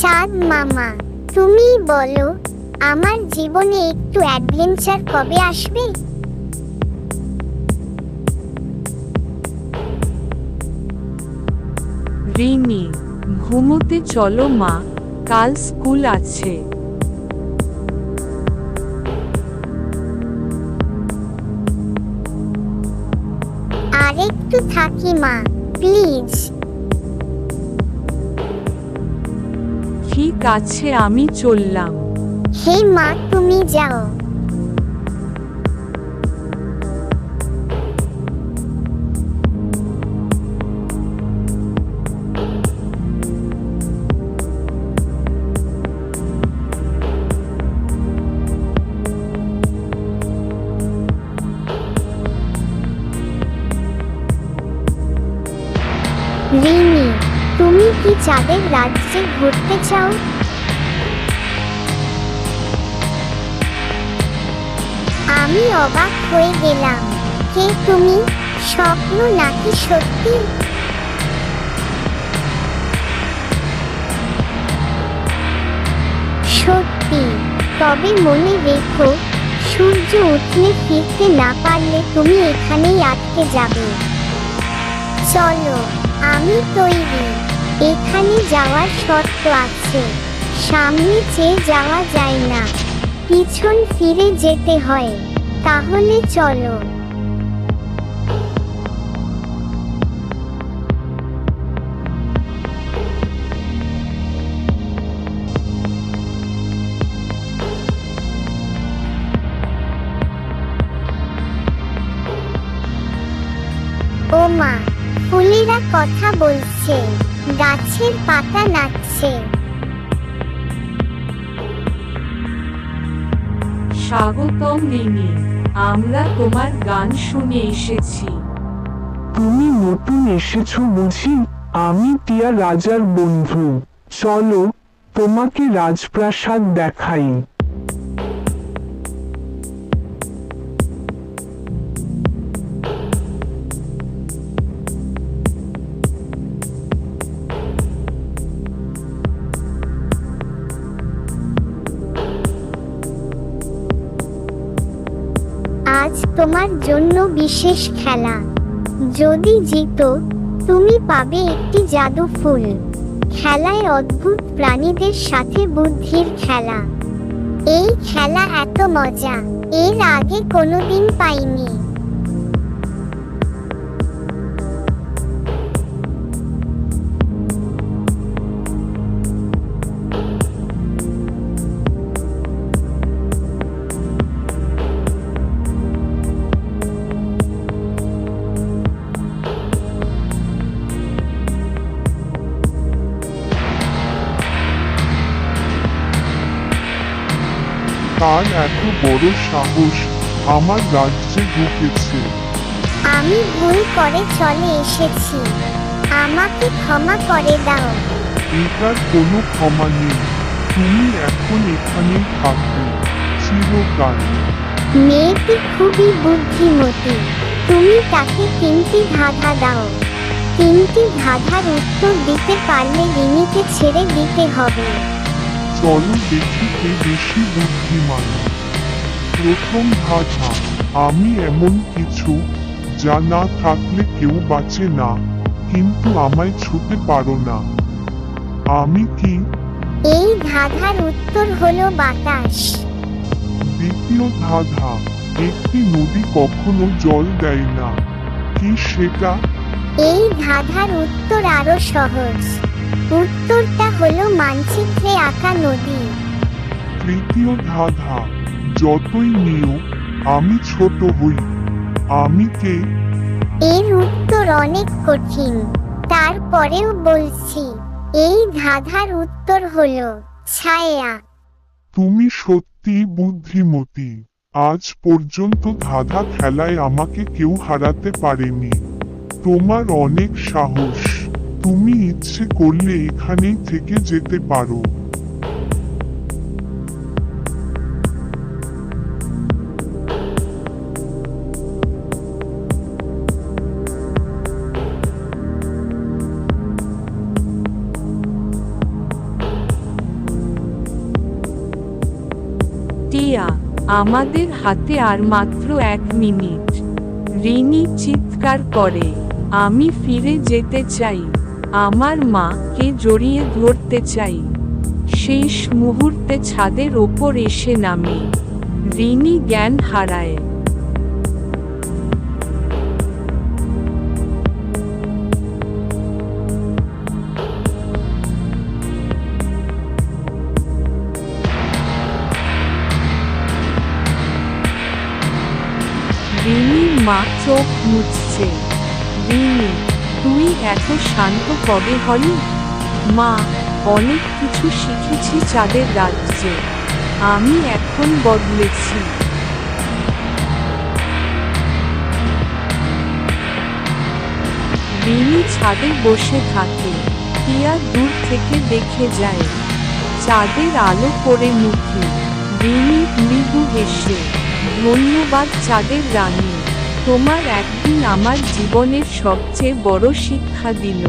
চাঁদ মামা তুমি বলো আমার জীবনে একটু অ্যাডভেঞ্চার কবে আসবে? রিনি ঘুমোতে চলো মা কাল স্কুল আছে। আরেকটু থাকি মা প্লিজ। ঠিক আছে আমি চললাম। হে মা তুমি যাও। কি চাঁদের রাজ্যে ঘুরতে চাও? আমি অবাক হয়ে গেলাম। কে তুমি? স্বপ্ন নাকি সত্যি? সত্যি, তবে মনে রেখো, সূর্য উঠলে ফিরতে না পারলে তুমি এখানেই আটকে যাবে। চলো, আমি তৈরি। এখানে যাওয়ার শর্ত আছে। সামনে চেয়ে যাওয়া যায় না, পিছন ফিরে যেতে হয়। তাহলে চলো। ফুলেরা কথা বলছে গাছের পাতা নাচছে স্বাগতম রিনি আমরা তোমার গান শুনে এসেছি। তুমি নতুন এসেছ বুঝি আমি টিয়া রাজার বন্ধু। চলো তোমাকে রাজপ্রাসাদ দেখাই। আজ তোমার জন্য বিশেষ খেলা। যদি জিতো, তুমি পাবে একটি জাদু ফুল। খেলায় অদ্ভুত প্রাণীদের সাথে বুদ্ধির খেলা। এই খেলা এত মজা, এর আগে কোনোদিন পাইনি। তার এত বড় সাহস আমার রাজ্যে ঢুকেছে। আমি ভুল করে চলে এসেছি। আমাকে ক্ষমা করে দাও। এটার কোনো ক্ষমা নেই। তুমি এখন এখানেই থাকবে। চিরকাল। মেয়েটি খুবই বুদ্ধিমতী। তুমি তাকে তিনটি ধাঁধা দাও। তিনটি ধাঁধার উত্তর দিতে পারলে রিমিকে ছেড়ে দিতে হবে। চলো দেখি কে বেশি বুদ্ধিমান। প্রথম ধাঁধা আমি এমন কিছু যা না থাকলে কেউ বাঁচে না কিন্তু আমায় ছুতে পারো না। আমি কি? এই ধাঁধার উত্তর হলো বাতাস। দ্বিতীয় ধাঁধা। একটি নদী কখনো জল দেয় না। কি সেটা? এই ধাঁধার উত্তর আরও সহজ। উত্তরটা হলো মানচিত্রে আঁকা নদী। তৃতীয় ধাঁধা যতই নিও আমি ছোট হই আমি কে? এর উত্তর অনেক কঠিন তারপরেও বলছি এই ধাঁধার উত্তর হলো ছায়া। তুমি সত্যি বুদ্ধিমতী আজ পর্যন্ত ধাঁধা খেলায় আমাকে কেউ হারাতে পারেনি তোমার অনেক সাহস। তুমি ইচ্ছে করলে এখানেই থেকে যেতে পারো। টিয়া, আমাদের হাতে আর মাত্র এক মিনিট। রিনি চিৎকার করে, আমি ফিরে যেতে চাই। আমার মাকে জড়িয়ে ধরতে চাই। শেষ মুহূর্তে ছাদের ওপর এসে নামে। রিনি জ্ঞান হারায়। রিনির মা চোখ মুছছে। রিনি তুই এত শান্ত কবে হলি? মা, অনেক কিছু শিখেছি চাঁদের রাজ্যে। আমি এখন বদলেছি। রিনি ছাদে বসে থাকে, টিয়া দূর থেকে দেখে যায়। চাঁদের আলো পড়ে মুখে রিনি মৃদু হেসে, ধন্যবাদ চাঁদের রানী। তোমার একদিন আমার জীবনের সবচেয়ে বড় শিক্ষা দিল।